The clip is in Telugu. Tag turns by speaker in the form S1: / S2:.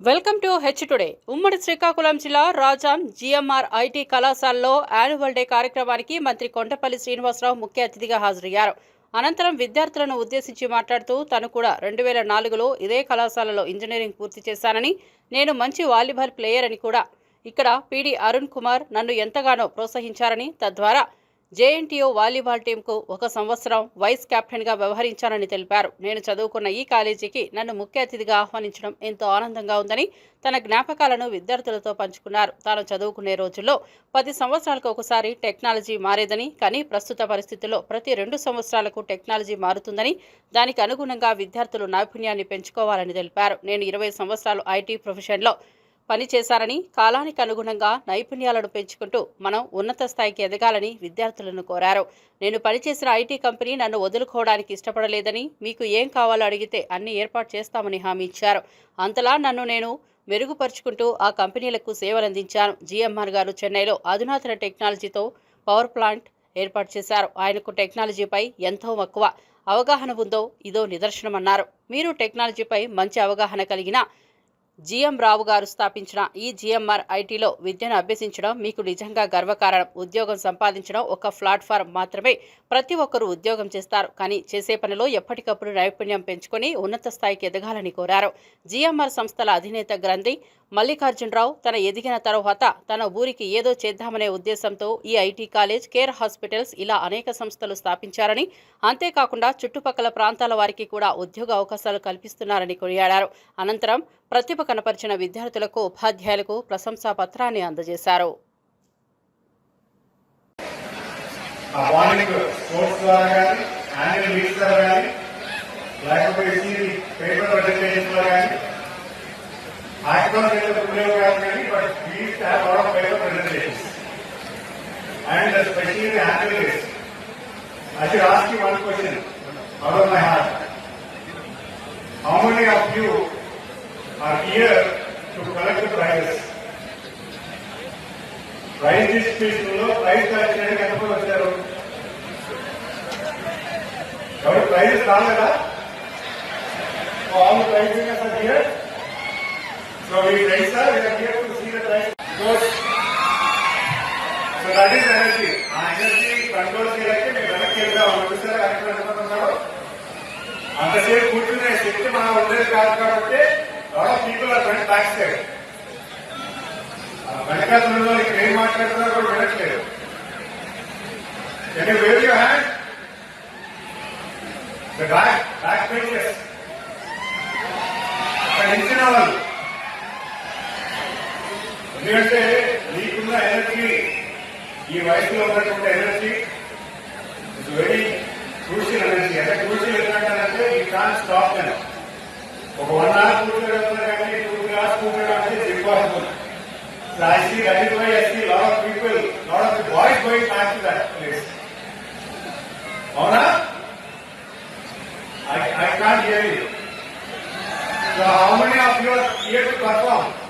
S1: Welcome to H today. ఉమ్మడి శ్రీకాకుళం జిల్లా రాజాం జిఎంఆర్ ఐటీ కళాశాలలో యాన్యువల్ డే కార్యక్రమానికి మంత్రి కొండపల్లి శ్రీనివాసరావు ముఖ్య అతిథిగా హాజరయ్యారు. అనంతరం విద్యార్థులను ఉద్దేశించి మాట్లాడుతూ తను కూడా రెండు వేల నాలుగులో ఇదే కళాశాలలో ఇంజనీరింగ్ పూర్తి చేశానని నేను మంచి వాలీబాల్ ప్లేయర్ అని కూడా. ఇక్కడ పీడి అరుణ్ కుమార్ నన్ను ఎంతగానో ప్రోత్సహించారని తద్వారా జేఎన్టీయూ వాలీబాల్ టీంకు ఒక సంవత్సరం వైస్ కెప్టెన్గా వ్యవహరించానని తెలిపారు. నేను చదువుకున్న ఈ కాలేజీకి నన్ను ముఖ్య అతిథిగా ఆహ్వానించడం ఎంతో ఆనందంగా ఉందని తన జ్ఞాపకాలను విద్యార్థులతో పంచుకున్నారు. తాను చదువుకునే రోజుల్లో పది సంవత్సరాలకు ఒకసారి టెక్నాలజీ మారేదని కానీ ప్రస్తుత పరిస్థితుల్లో ప్రతి రెండు సంవత్సరాలకు టెక్నాలజీ మారుతుందని దానికి అనుగుణంగా విద్యార్థులు నైపుణ్యాన్ని పెంచుకోవాలని తెలిపారు. నేను ఇరవై సంవత్సరాలు ఐటీ ప్రొఫెషన్లో పనిచేశారని కాలానికి అనుగుణంగా నైపుణ్యాలను పెంచుకుంటూ మనం ఉన్నత స్థాయికి ఎదగాలని విద్యార్థులను కోరారు. నేను పనిచేసిన ఐటీ కంపెనీ నన్ను వదులుకోవడానికి ఇష్టపడలేదని మీకు ఏం కావాలో అడిగితే అన్ని ఏర్పాటు చేస్తామని హామీ ఇచ్చారు. అంతలా నన్ను నేను మెరుగుపరుచుకుంటూ ఆ కంపెనీలకు సేవలందించాను. జీఎంఆర్ గారు చెన్నైలో అధునాతన టెక్నాలజీతో పవర్ ప్లాంట్ ఏర్పాటు చేశారు. ఆయనకు టెక్నాలజీపై ఎంతో మక్కువ. అవగాహన ఉందో ఇదో నిదర్శనమన్నారు. మీరు టెక్నాలజీపై మంచి అవగాహన కలిగిన జిఎం రావు గారు స్థాపించిన ఈ జిఎంఆర్ ఐటీలో విద్యను అభ్యసించడం మీకు నిజంగా గర్వకారణం. ఉద్యోగం సంపాదించడం ఒక ప్లాట్ఫారం మాత్రమే. ప్రతి ఒక్కరూ ఉద్యోగం చేస్తారు. కానీ చేసే పనిలో ఎప్పటికప్పుడు నైపుణ్యం పెంచుకొని ఉన్నత స్థాయికి ఎదగాలని కోరారు. జిఎంఆర్ సంస్థల అధినేత గ్రంథి మల్లికార్జునరావు తన ఎదిగిన తరువాత తన ఊరికి ఏదో చేద్దామనే ఉద్దేశంతో ఈ ఐటీ కాలేజ్ కేర్ హాస్పిటల్స్ ఇలా అనేక సంస్థలు స్థాపించారని అంతేకాకుండా చుట్టుపక్కల ప్రాంతాల వారికి కూడా ఉద్యోగ అవకాశాలు కల్పిస్తున్నారని కొనియాడారు. అనంతరం ప్రతిభ కనపరిచిన విద్యార్థులకు ఉపాధ్యాయులకు ప్రశంసా పత్రాన్ని అందజేశారు.
S2: I should ask you one question. Out of my heart. How many of you are here to collect the prizes? Prize డిస్ట్రిబ్యూషన్లో prize collect చేయడానికి ఎంతమంది వచ్చారు. ఎవరు ప్రైజెస్ రాలేదా? All prize winners are here so we friends are here to see the prize so that is energy ఆ ఎనర్జీ కంట్రోల్ చేయాలంటే మేము వెనక్కి వెళ్దాం. చూసారా కరెక్ట్ అనుకుంటున్నాడు అంతసేపు కూర్చునే శక్తి మనం ఉండేది కాదు పీపుల్ ఆర్ వెంట బ్యాక్ సైడ్ వెనకాలంలో ఇక్కడ ఏం మాట్లాడుతున్నా కూడా వినట్లేదు. Can you wave you hand back back benches అక్కడ నిలిచిన వాళ్ళు. ఎందుకంటే నీకున్న ఎనర్జీ ఈ వయసులో ఉన్నటువంటి energy it's very crucial energy అంటే క్రూషియల్ ఎందుకంటే ఈ కాన్ స్టాప్ అని ఒక వన్ అవర్ కూర్చోగలుగుతారు So I see that is why I see a lot of people, lot of boys going back to that place. Avana? I, I can't hear you. So how many of you are here to perform?